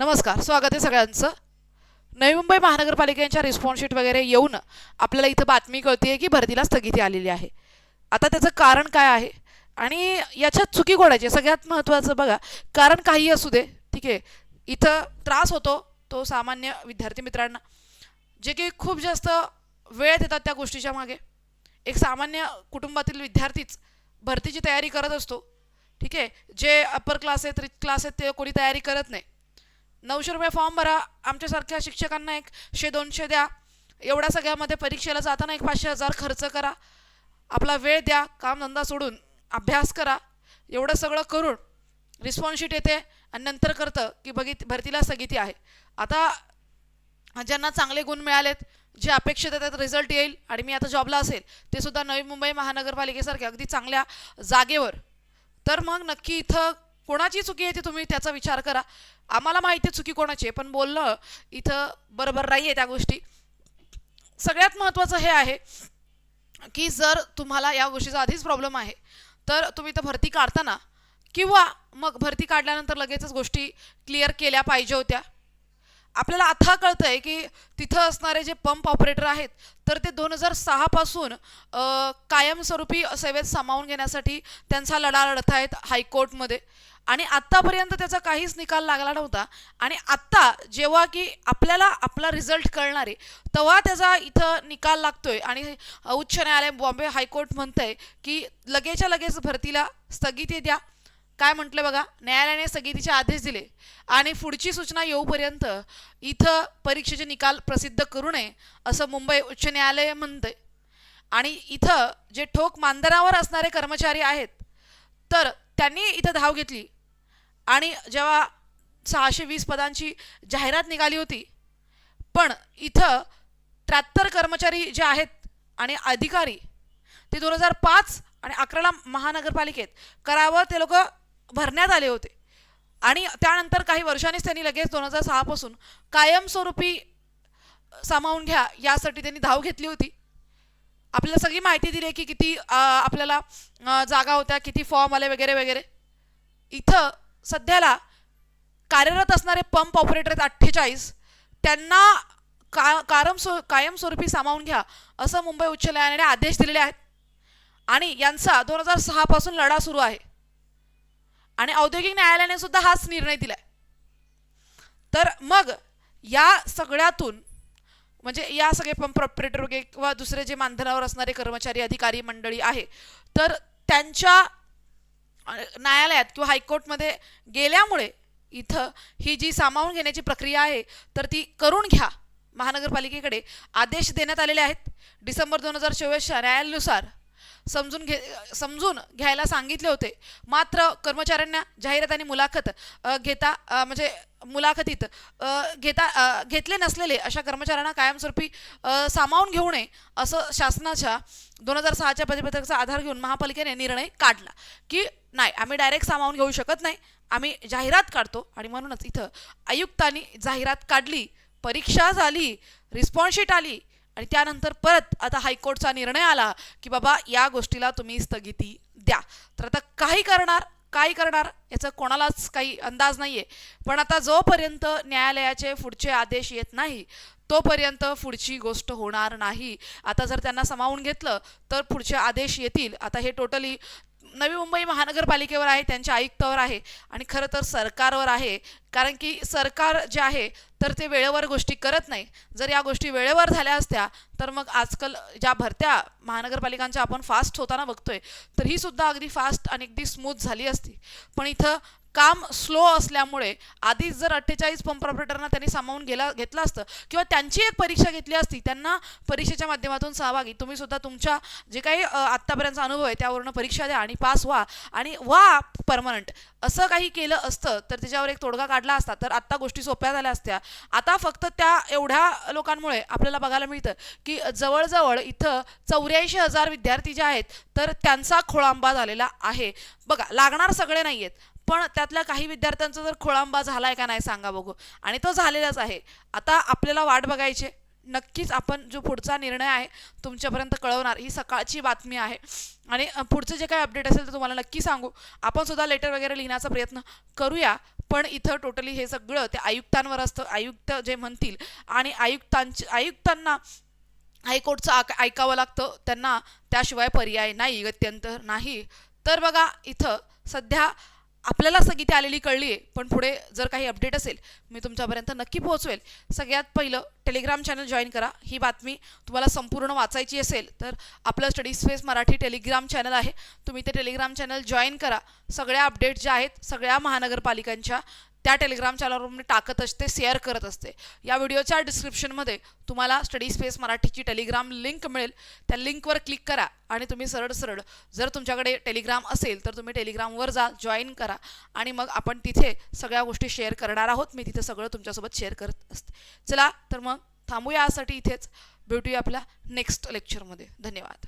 नमस्कार स्वागत आहे सगळ्यांचं. नवी मुंबई महानगरपालिकेच्या रिस्पॉन्सशीट वगैरे येऊन आपल्याला इथं बातमी कळते की भरतीला स्थगिती आलेली आहे. आता त्याचं कारण काय आहे? आणि याच्यात चुकी कोणाची आहे? सगळ्यात महत्त्वाचं बघा कारण काही असू दे ठीक आहे? इथं त्रास होतो तो सामान्य विद्यार्थी मित्रांना. जे की खूप जास्त वेळ देतात त्या गोष्टीच्या मागे. एक सामान्य कुटुंबातील विद्यार्थीच भरतीची तयारी करत असतो. ठीक आहे? जे अप्पर क्लास आहेत रिच क्लास आहेत ते कोणी तयारी करत नाही. नऊशे रुपये फॉर्म भरा. आमच्यासारख्या शिक्षकांना एक शे दोनशे द्या. एवढ्या सगळ्यामध्ये परीक्षेला जाताना एक पाचशे हजार खर्च करा. आपला वेळ द्या. कामधंदा सोडून अभ्यास करा. एवढं सगळं करून रिस्पॉन्सशीट येते आणि नंतर करतं की बघित भरतीला स्थगिती आहे. आता ज्यांना चांगले गुण मिळालेत जे अपेक्षित आहे त्यात रिझल्ट येईल आणि मी आता जॉबला असेल ते सुद्धा नवी मुंबई महानगरपालिकेसारख्या अगदी चांगल्या जागेवर. तर मग नक्की इथं कोणाची चुकी आहे ती तुम्ही त्याचा विचार करा. आम्हाला माहिती आहे चुकी कोणाची आहे पण बोलणं इथं बरोबर नाही आहे त्या गोष्टी. सगळ्यात महत्त्वाचं हे आहे की जर तुम्हाला या गोष्टीचा आधीच प्रॉब्लेम आहे तर तुम्ही इथं भरती काढताना किंवा मग भरती काढल्यानंतर लगेचच गोष्टी क्लिअर केल्या पाहिजे होत्या. आपल्याला आता कळतं आहे की तिथं असणारे जे पंप ऑपरेटर आहेत तर ते दोन हजार सहापासून कायमस्वरूपी सेवेत सामावून घेण्यासाठी त्यांचा लढा लढत आहेत हायकोर्टमध्ये. आणि आत्तापर्यंत त्याचा काहीच निकाल लागला नव्हता. आणि आत्ता जेव्हा की आपल्याला आपला रिझल्ट कळणार आहे तेव्हा त्याचा इथं निकाल लागतोय. आणि उच्च न्यायालय बॉम्बे हायकोर्ट म्हणतंय की लगेचच्या लगेच भरतीला स्थगिती द्या. काय म्हटलं बघा? न्यायालयाने स्थगितीचे आदेश दिले. आणि पुढची सूचना येऊपर्यंत इथं परीक्षेचे निकाल प्रसिद्ध करू नये असं मुंबई उच्च न्यायालय म्हणतंय. आणि इथं जे ठोक मानधनावर असणारे कर्मचारी आहेत तर त्यांनी इथं धाव घेतली. आणि जेव्हा सहाशे वीस पदांची जाहिरात निघाली होती पण इथं त्र्याहत्तर कर्मचारी जे आहेत आणि अधिकारी ते दोन हजार पाच आणि अकराला महानगरपालिकेत करावं ते लोक भरण्यात आले होते. आणि त्यानंतर काही वर्षांनीच त्यांनी लगेच दोन हजार सहापासून कायमस्वरूपी सामावून घ्या यासाठी त्यांनी धाव घेतली होती. आपल्याला सगळी माहिती दिली आहे की किती आपल्याला जागा होत्या किती फॉर्म आले वगैरे वगैरे. इथं सध्याला कार्यरत असणारे पंप ऑपरेटर आहेत अठ्ठेचाळीस. त्यांना का कारम स्व कायमस्वरूपी सामावून घ्या असं मुंबई उच्च न्यायालयाने आदेश दिलेले आहेत. आणि यांचा दोन हजार सहापासून लढा सुरू आहे. आणि औद्योगिक न्यायालयाने सुद्धा हाच निर्णय दिला आहे तर मग या सगळ्यातून म्हणजे या सगळे पंप ऑपरेटर वगैरे किंवा दुसरे जे मानधनावर असणारे कर्मचारी अधिकारी मंडळी आहे तर त्यांच्या न्यायालयात किंवा हायकोर्टमध्ये गेल्यामुळे इथं ही जी सामावून घेण्याची प्रक्रिया आहे तर ती करून घ्या. महानगरपालिकेकडे आदेश देण्यात आलेले आहेत. डिसेंबर दोन हजार चोवीसच्या न्यायालयानुसार समजून घे समजून घ्यायला सांगितले होते. मात्र कर्मचाऱ्यांना जाहिरात आणि मुलाखत घेता म्हणजे मुलाखतीत घेता घेतले नसलेले अशा कर्मचाऱ्यांना कायमस्वरूपी सामावून घेऊ नये असं शासनाच्या दोन हजार सहाच्या परिपत्रकाचा आधार घेऊन महापालिकेने निर्णय काढला की नाही आम्ही डायरेक्ट सामावून घेऊ शकत नाही. आम्ही जाहिरात काढतो आणि म्हणूनच इथं आयुक्तांनी जाहिरात काढली परीक्षा झाली रिस्पॉन्सशीट आली आणि त्यानंतर परत आता हायकोर्टचा निर्णय आला की बाबा या गोष्टीला तुम्ही स्थगिती द्या. तर आता काही करणार काय करणार याचा कोणालाच काही अंदाज नाही आहे पण आता जोपर्यंत न्यायालयाचे पुढचे आदेश येत नाही तोपर्यंत पुढची गोष्ट होणार नाही. आता जर त्यांना सामावून घेतलं तर पुढचे आदेश येतील. आता हे टोटली नवी मुंबई महानगरपालिकेवर आहे त्यांच्या आयुक्तावर आहे आणि खरं तर सरकारवर आहे. कारण की सरकार जे आहे तर ते वेळेवर गोष्टी करत नाही. जर या गोष्टी वेळेवर झाल्या असत्या तर मग आजकाल ज्या भरत्या महानगरपालिकांच्या आपण फास्ट होताना बघतोय तर ही सुद्धा अगदी फास्ट आणि अगदी स्मूथ झाली असती. पण इथं काम स्लो असल्यामुळे आधीच जर अठ्ठेचाळीस पंप ऑपरेटरना त्यांनी सामावून गेला घेतलं असतं किंवा त्यांची एक परीक्षा घेतली असती त्यांना परीक्षेच्या माध्यमातून सहभागी. तुम्ही सुद्धा तुमच्या जे काही आत्तापर्यंतचा अनुभव आहे त्यावरून परीक्षा द्या आणि पास व्हा आणि व्हा परमनंट असं काही केलं असतं तर त्याच्यावर एक तोडगा काढला असता तर आत्ता गोष्टी सोप्या झाल्या असत्या. आता फक्त त्या एवढ्या लोकांमुळे आपल्याला बघायला मिळतं की जवळजवळ इथं चौऱ्याऐंशी हजार विद्यार्थी जे आहेत तर त्यांचा खोळांबा झालेला आहे. बघा लागणार सगळे नाही आहेत पण त्यातल्या काही विद्यार्थ्यांचा जर खोळंबा झालाय का नाही सांगा बघू. आणि तो झालेलाच आहे. आता आपल्याला वाट बघायची आहे. नक्कीच आपण जो पुढचा निर्णय आहे तुमच्यापर्यंत कळवणार. ही सकाळची बातमी आहे. आणि पुढचं जे काही अपडेट असेल ते तुम्हाला नक्की सांगू. आपण सुद्धा लेटर वगैरे लिहिण्याचा प्रयत्न करूया. पण इथं टोटली हे सगळं ते आयुक्तांवर असतं. आयुक्त जे म्हणतील आणि आयुक्तांचे आयुक्तांना हायकोर्टचं आक ऐकावं लागतं. त्यांना त्याशिवाय पर्याय नाही गत्यंतर नाही. तर बघा इथं सध्या आपल्याला स्थगिती आलेली कळली आहे पण पुढे जर काही अपडेट असेल मी तुमच्यापर्यंत नक्की पोहोचवेल. सगळ्यात पहिलं टेलिग्राम चॅनल जॉईन करा. ही बातमी तुम्हाला संपूर्ण वाचायची असेल तर आपलं study space Marathi Telegram channel आहे. तुम्ही ते टेलिग्राम चॅनल जॉईन करा. सगळ्या अपडेट ज्या आहेत सगळ्या महानगरपालिकांच्या त्या टेलिग्राम चॅनलवर मी टाकत असते शेअर करत असते. या व्हिडिओच्या डिस्क्रिप्शनमध्ये तुम्हाला स्टडी स्पेस मराठीची टेलिग्राम लिंक मिळेल. त्या लिंकवर क्लिक करा आणि तुम्ही सरळ सरळ जर तुमच्याकडे टेलिग्राम असेल तर तुम्ही टेलिग्रामवर जा जॉईन करा आणि मग आपण तिथे सगळ्या गोष्टी शेअर करणार आहोत. मी तिथे सगळं तुमच्यासोबत शेअर करत असते. चला तर मग थांबूया यासाठी इथेच. भेटूया आपल्या नेक्स्ट लेक्चरमध्ये धन्यवाद.